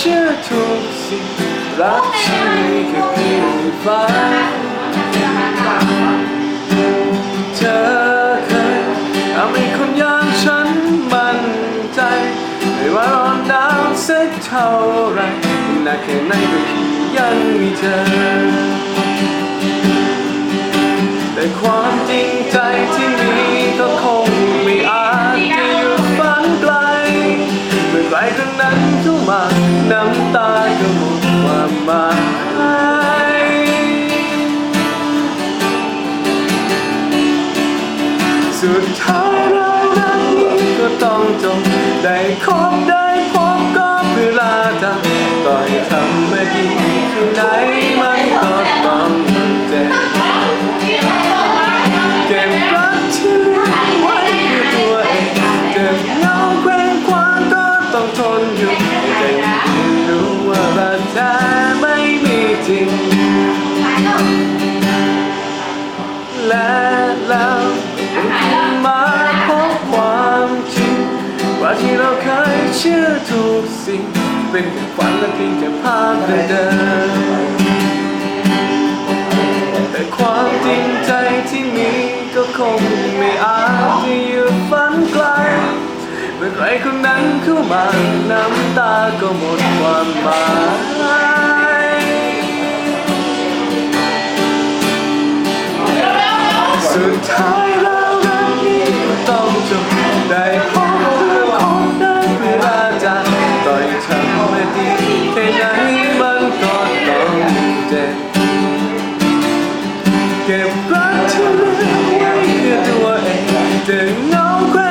ชื่อทุกสิ่งรักฉันมีแค่เพียงฝันเธอเคยทำให้คนอย่างฉันมั่นใจ ไม่ว่าร้อนหนาวสักเท่าไรหนักแค่ไหนก็ยังมีเธอ นั้นเข้ามาน้ำตาก็หมดความหมายสุดท้าย และแล้วมาพบความจริงว่าที่เราเคยเชื่อทุกสิ่ง เป็นแค่ฝันและเพียงแค่ภาพเดิมแต่ความจริงใจที่มีก็คงไม่อาจจะหยุดฝันไกลเมื่อใครคนนั้นเข้ามาน้ำตาก็หมดความหมาย เพื่อคบได้เวลาจากต่อยทำไม่ดีแค่ไหนมันก็ต้องเจ็บเก็บรักที่เหลือไว้เพื่อตัวเองจะเงาแคว้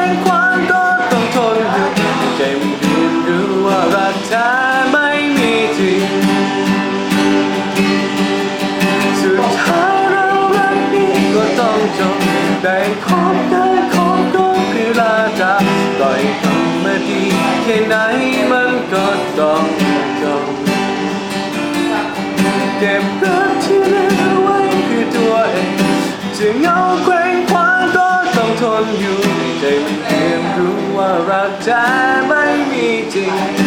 ได้คบได้คบก็เพื่อลาจาต่อยทำมาดีแค่ไหนมันก็ต้องจบเก็บรักที่เหลือไว้เพื่อตัวเองจะเงาแกว้งคว้างก็ต้องทนอยู่ในใจมันเรียนรู้ว่ารักแท้ไม่มีจริง